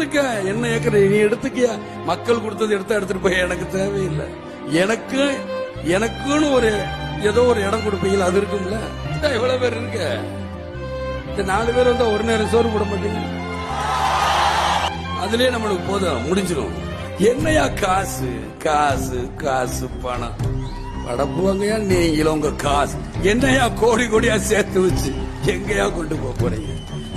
எடுத்துக்க. என்ன ஏக்கர் நீ எடுத்துக்கியா? மக்கள் கொடுத்தது எடுத்தா எடுத்துட்டு போய் எனக்கு தேவையில்லை. எனக்கு எனக்குன்னு ஒரு ஏதோ ஒரு இடம் கொடுப்பீங்களா? அது இருக்கும்ல. எவ்வளவு பேர் இருக்க. இந்த நாலு பேர் வந்தா ஒரு நேரம் சோறு போட மாட்டீங்க அதுலயே நம்மளுக்கு போதும். முடிஞ்சிடும் என்னையா காசு? காசு காசு பணம். படப்புவாங்கயா நீங்களும் உங்க காசு. என்னையா கோடி கோடியா சேர்த்து வச்சு எங்கயா கொண்டு போக போறீங்க?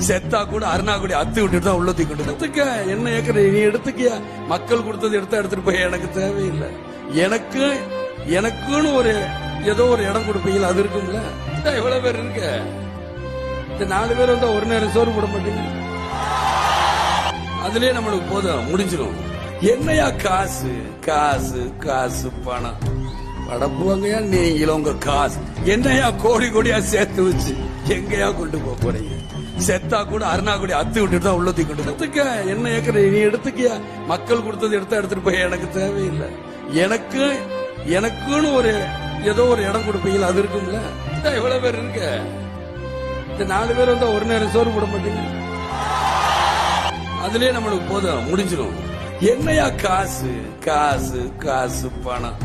செத்தா கூட அருணா கூட அத்து விட்டுட்டு தான் உள்ள தூக்கிட்டு எடுத்துக்க என்ன ஏக்கர் நீ எடுத்துக்கியா? மக்கள் கொடுத்தது எடுத்தா எடுத்துட்டு போய் எனக்கு தேவையில்லை. எனக்கு எனக்குன்னு ஒரு ஏதோ ஒரு இடம் கொடுப்பீங்களா? அது இருக்கும்ல. எவ்வளவு இவ்வளவு பேர் இருக்க. இந்த நாலு பேர் வந்தா ஒரு நேரம் சோறு போட மாட்டீங்க? அதுலயே நம்மளுக்கு போதும் முடிஞ்சிடும் என்னையா காசு? காசு காசு பணம். அடப்புவங்கயா நீங்களும் உங்க காசு. என்னையா கோடி கோடியா சேர்த்து வச்சு எங்கயா கொண்டு போக போறீங்க? செத்தா கூட அருணா கூட அத்து விட்டுட்டு தான் உள்ள தூக்கிட்டு எடுத்துக்க என்ன ஏக்கர் நீ எடுத்துக்கியா? மக்கள் கொடுத்தது எடுத்தா எடுத்துட்டு போய் எனக்கு தேவையில்லை. எனக்கு எனக்குன்னு ஒரு ஏதோ ஒரு இடம் கொடுப்பீங்களா? அது இருக்கும்ல. இதான் இவ்வளவு பேர் இருக்க. இந்த நாலு பேர் வந்தா ஒரு நேரம் சோறு போட மாட்டீங்க? அதுலயே நம்மளுக்கு போதும் முடிஞ்சிடும் என்னையா காசு? காசு காசு பணம்.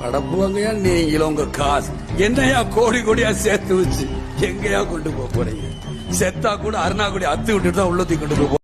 படப்புவாங்கயா நீங்களும் உங்க காசு. என்னையா கோடி கோடியா சேர்த்து வச்சு எங்கயா கொண்டு போக போறீங்க? செத்தா கூட அருணா கூட அத்து விட்டுட்டு தான் உள்ளத்தி கொண்டு போக